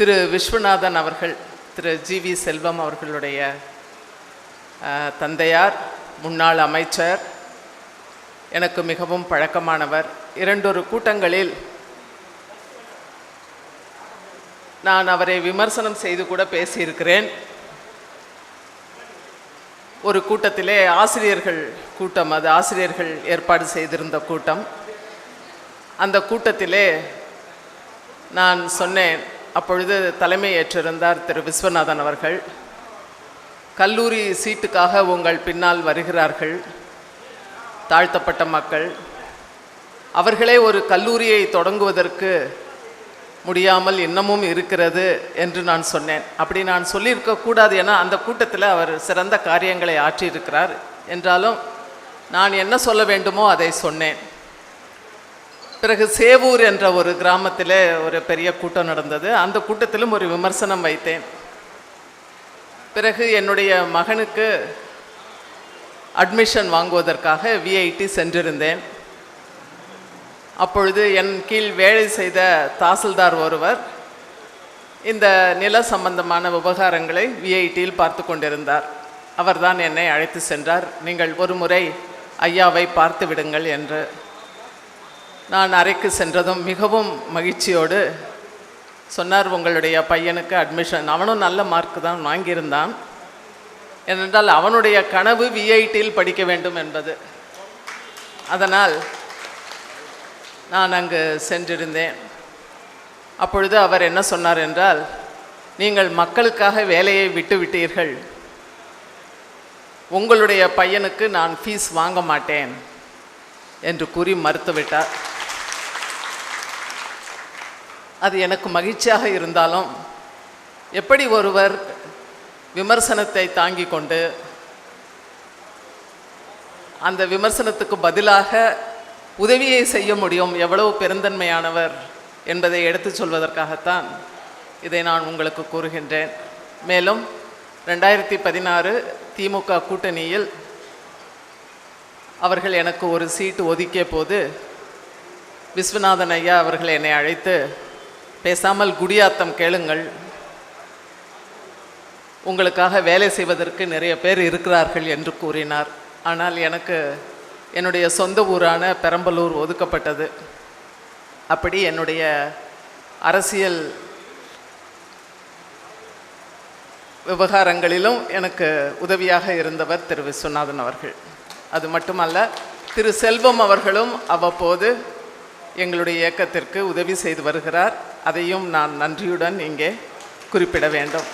திரு விஸ்வநாதன் அவர்கள் திரு G we செல்வம் அவர்களுடைய தந்தையார் முன்னாள் அமைச்சர் எனக்கு மிகவும் பழக்கமானவர். இரண்டொரு கூட்டங்களில் நான் அவரை விமர்சனம் செய்து கூட பேசியிருக்கிறேன். ஒரு கூட்டத்திலே ஆசிரியர்கள் கூட்டம் அது ஆசிரியர்கள் ஏற்பாடு செய்திருந்த கூட்டம். அந்த கூட்டத்திலே நான் சொன்னேன் அப்பொழுது தலைமை ஏற்றிருந்தார் திரு விஸ்வநாதன் அவர்கள். கல்லூரி சீட்டுக்காக உங்கள் பின்னால் வருகிறார்கள் தாழ்த்தப்பட்ட மக்கள். அவர்களே ஒரு கல்லூரியை தொடங்குவதற்கு முடியாமல் இன்னமும் இருக்கிறது என்று நான் சொன்னேன். அப்படி நான் சொல்லியிருக்க கூடாது அந்த கூட்டத்தில் அவர் சிறந்த காரியங்களை ஆற்றியிருக்கிறார். என்றாலும் நான் என்ன சொல்ல வேண்டுமோ அதை சொன்னேன். பிறகு சேவூர் என்ற ஒரு கிராமத்தில் ஒரு பெரிய கூட்டம் நடந்தது. அந்த கூட்டத்திலும் ஒரு விமர்சனம் வைத்தேன். பிறகு என்னுடைய மகனுக்கு அட்மிஷன் வாங்குவதற்காக விஐடி சென்றிருந்தேன். அப்பொழுது என் கீழ் வேலை செய்த தாசில்தார் ஒருவர் இந்த நில சம்பந்தமான விவகாரங்களை விஐடியில் பார்த்து கொண்டிருந்தார். அவர்தான் என்னை அழைத்து சென்றார். நீங்கள் ஒரு முறை ஐயாவை பார்த்து விடுங்கள் என்று நான் அறைக்கு சென்றதும் மிகவும் மகிழ்ச்சியோடு சொன்னார் உங்களுடைய பையனுக்கு அட்மிஷன் அவனும் நல்ல மார்க் தான் வாங்கியிருந்தான். ஏனென்றால் அவனுடைய கனவு விஐடியில் படிக்க வேண்டும் என்பது. அதனால் நான் அங்கு சென்றிருந்தேன். அப்பொழுது அவர் என்ன சொன்னார் என்றால் நீங்கள் மக்களுக்காக வேலையை விட்டுவிட்டீர்கள் உங்களுடைய பையனுக்கு நான் ஃபீஸ் வாங்க மாட்டேன் என்று கூறி மறுத்துவிட்டார். அது எனக்கு மகிழ்ச்சியாக இருந்தாலும் எப்படி ஒருவர் விமர்சனத்தை தாங்கி கொண்டு அந்த விமர்சனத்துக்கு பதிலாக உதவியை செய்ய முடியும் எவ்வளவு பெருந்தன்மையானவர் என்பதை எடுத்துச் சொல்வதற்காகத்தான் இதை நான் உங்களுக்கு கூறுகின்றேன். மேலும் ரெண்டாயிரத்தி பதினாறு திமுக கூட்டணியில் அவர்கள் எனக்கு ஒரு சீட்டு ஒதுக்கிய போது விஸ்வநாதன் ஐயா அவர்கள் என்னை அழைத்து பேசாமல் குடியாத்தம் கேளுங்கள். உங்களுக்காக வேலை செய்வதற்கு நிறைய பேர் இருக்கிறார்கள் என்று கூறினார். ஆனால் எனக்கு என்னுடைய சொந்த ஊரான பெரம்பலூர் ஒதுக்கப்பட்டது. அப்படி என்னுடைய அரசியல் விவகாரங்களிலும் எனக்கு உதவியாக இருந்தவர் திரு விஸ்வநாதன் அவர்கள். அது மட்டுமல்ல திரு செல்வம் அவர்களும் அவ்வப்போது எங்களுடைய இயக்கத்திற்கு உதவி செய்து வருகிறார். அதையும் நான் நன்றியுடன் இங்கே குறிப்பிட வேண்டும்.